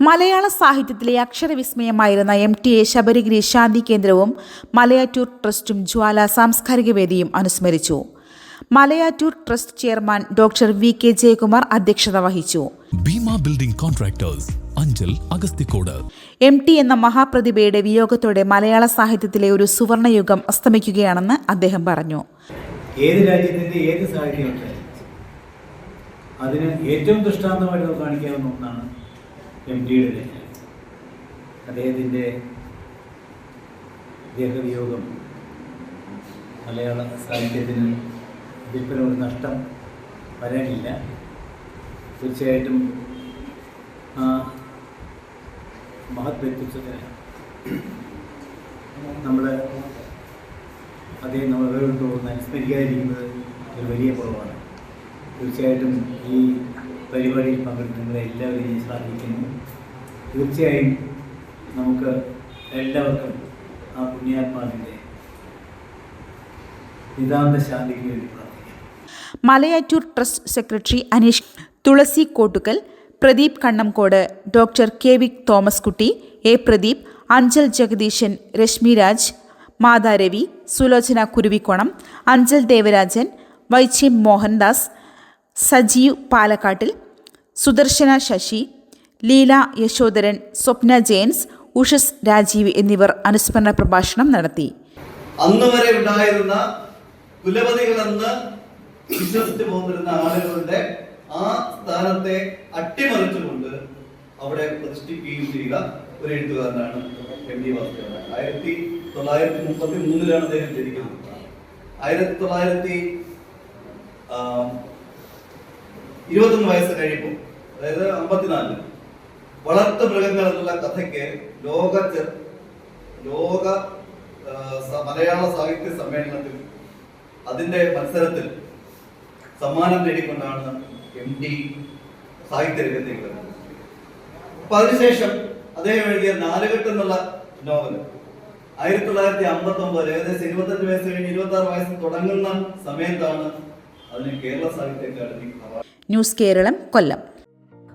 മലയാള സാഹിത്യത്തിലെ അക്ഷരവിസ്മയമായിരുന്ന M T എ ശബരിഗിരി ശാന്തി കേന്ദ്രവും മലയാറ്റൂർ ട്രസ്റ്റും ജ്വാല സാംസ്കാരിക വേദിയും അനുസ്മരിച്ചു. Malayattoor trust chairman doctor V K Jayakumar അധ്യക്ഷത വഹിച്ചു. Bheema building contractors Anchal Agasthikode. M T എന്ന മഹാപ്രതിഭയുടെ വിയോഗത്തോടെ മലയാള സാഹിത്യത്തിലെ ഒരു സുവർണയുഗം അസ്തമിക്കുകയാണെന്ന് അദ്ദേഹം പറഞ്ഞു. ഏത് രാജ്യത്തിന്റെ ഏത് സാഹിത്യമുണ്ട്? അതിന് ഏറ്റവും ദൃഷ്ടാന്തമായിട്ട് കാണിക്കാവുന്ന ഒന്നാണ് എം ടിയുടെ അദ്ദേഹത്തിന്റെ ദേഹവിയോഗം മലയാള സാഹിത്യത്തിന് വിൽപ്പന ഒരു നഷ്ടം വരാനില്ല. തീർച്ചയായിട്ടും ആ മഹത് വ്യക്തിത്വത്തിന് നമ്മൾ അദ്ദേഹം നമ്മൾ വേറിട്ടോടുന്ന അനുസ്മരിക്കാതിരിക്കുന്നത് ഒരു വലിയ കുറവാണ്. തീർച്ചയായിട്ടും ഈ പരിപാടിയിൽ പങ്കെടുത്ത് നിങ്ങളെ എല്ലാവരെയും ഞാൻ ശ്ലാഘിക്കുന്നു തീർച്ചയായും നമുക്ക് എല്ലാവർക്കും ആ പുണ്യാത്മാവിന്റെ നിതാന്ത ശാന്തിക്ക് വേണ്ടി പ്രാർത്ഥിക്കാം. Malayattoor trust secretary Aneesh Thulasi Kottukkal Pradeep Kannamkode doctor K V Thomas Kutty A Pradeep Anchal Jagadeeshan Rashmiraj Matharavi Sulochana Kuruvikkonam Anchal Devarajan Vaichi Mohandas Sajeev പാലക്കാട്ടിൽ Sudarshana Sasi Leela Yashodharan Swapna Jains Ushas Rajeev എന്നിവർ അനുസ്മരണ പ്രഭാഷണം നടത്തി. അന്ന് വരെ ഉണ്ടായിരുന്ന കുലപതികളെന്ന് വിശ്വസിച്ചു പോന്നിരുന്ന ആളുകളുടെ ആ സ്ഥാനത്തെ അട്ടിമറിച്ചുകൊണ്ട് അവിടെ പ്രതിഷ്ഠിക്കുകയും ചെയ്യുക ഒരു എഴുത്തുകാരനാണ് എം ഡി വാസുദേവൻ. ആയിരത്തി തൊള്ളായിരത്തി മുപ്പത്തി മൂന്നിലാണ് അദ്ദേഹം ജനിക്കുന്നത്. ആയിരത്തി തൊള്ളായിരത്തി ഇരുപത്തൊന്ന് വയസ്സ് കഴിയുമ്പോൾ അതായത് അമ്പത്തിനാലിൽ. വളർത്ത മൃഗങ്ങൾ എന്നുള്ള കഥയ്ക്ക് ലോക ലോക മലയാള സാഹിത്യ സമ്മേളനത്തിൽ അതിന്റെ മത്സരത്തിൽ സമ്മാനം നേടിക്കൊണ്ടാണ് എം ഡി സാഹിത്യ രംഗത്തേക്ക് വരുന്നത് അപ്പൊ അതിനുശേഷം അദ്ദേഹം എഴുതിയ നാലുകെട്ട് എന്നുള്ള നോവൽ ആയിരത്തി തൊള്ളായിരത്തി അമ്പത്തി ഒമ്പത് ഏകദേശം ഇരുപത്തഞ്ച് വയസ്സ് കഴിഞ്ഞ് ഇരുപത്തി ആറ് വയസ്സ് തുടങ്ങുന്ന സമയത്താണ് അതിന് കേരള സാഹിത്യ academy news Keralam Kollam.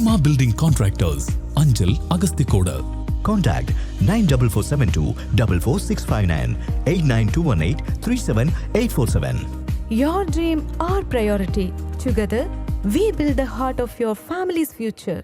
Bheema building contractors Anchal Agasthikode Contact 94472 44659 89218 37847. Your dream, our priority. Together, we build the heart of your family's future.